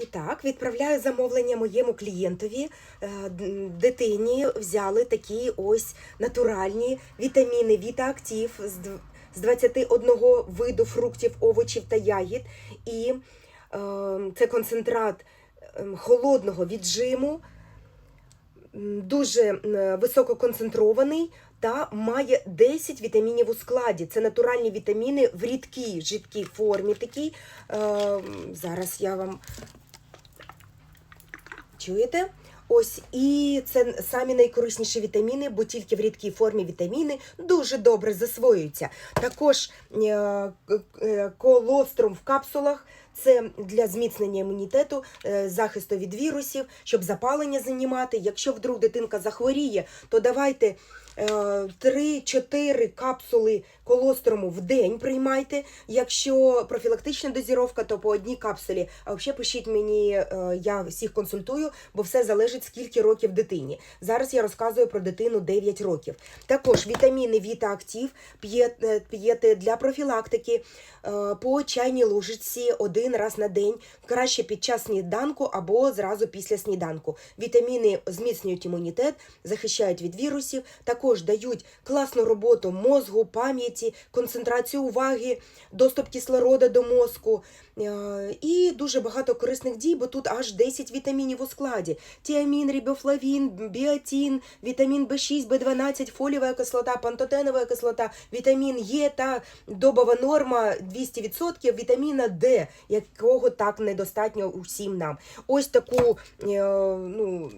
І так, відправляю замовлення моєму клієнтові. Е, Дитині взяли такі ось натуральні вітаміни Вітаактив з 21 виду фруктів, овочів та ягід. І е, це концентрат е, холодного віджиму, дуже висококонцентрований та має 10 вітамінів у складі. Це натуральні вітаміни в рідкій жидкій формі. Такій. Е, зараз я вам Чуєте? Ось і це самі найкорисніші вітаміни, бо тільки в рідкій формі вітаміни дуже добре засвоюються. Також е, е, колострум в капсулах. Це для зміцнення імунітету, е, захисту від вірусів, щоб запалення знімати. Якщо вдруг дитинка захворіє, то давайте е, 3-4 капсули колоструму в день приймайте. Якщо профілактична дозіровка, то по одній капсулі. А взагалі пишіть мені, я всіх консультую, бо все залежить скільки років дитині. Зараз я розказую про дитину 9 років. Також вітаміни Віта Актив п'єте п'єте для профілактики е, по чайній ложечці один раз на день, краще під час сніданку або зразу після сніданку. Вітаміни зміцнюють імунітет, захищають від вірусів, також дають класну роботу мозгу, пам'яті, концентрацію уваги, доступ кислорода до мозку. Е, І дуже багато корисних дій, бо тут аж 10 вітамінів у складі: тіамін, рібофлавін, біотін, вітамін В6, В12, фолієва кислота, пантотенова кислота, вітамін Е та добова норма 200% вітаміна Д, якого так недостатньо усім нам. Ось таку е, ну,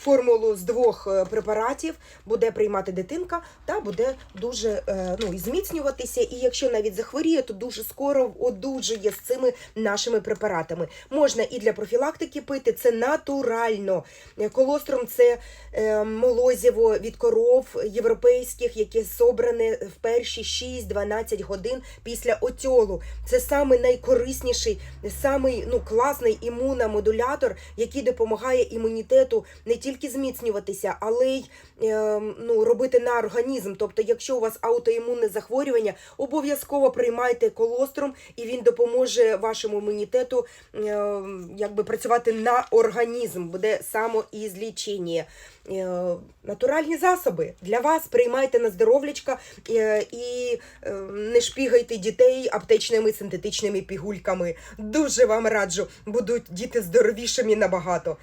формулу з двох е, препаратів буде приймати дитинка та буде дуже е, ну, зміцнюватися. І якщо навіть захворіє, то дуже скоро одужує з цими нашими препаратами. Можна і для профілактики пити, це натурально. Колострум це е, молозиво від коров європейських, яке собране в перші 6-12 годин після отьолу. Це саме найкорисніший, самий ну, класний імуномодулятор, який допомагає імунітету не тільки зміцнюватися, але й е, ну, робити на організм. Тобто, якщо у вас аутоімунне захворювання, обов'язково приймайте колострум, і він допоможе вашому імунітету е, якби працювати на організм, буде самоізлічення. Е, Натуральні засоби для вас приймайте на здоров'ячка е, і е, не шпігайте дітей аптечними синтетичними пігульками. Дуже вам раджу, будуть діти здоровішими набагато.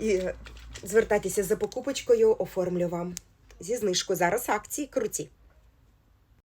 І звертайтеся за покупочкою, оформлю вам зі знижкою. Зараз акції круті.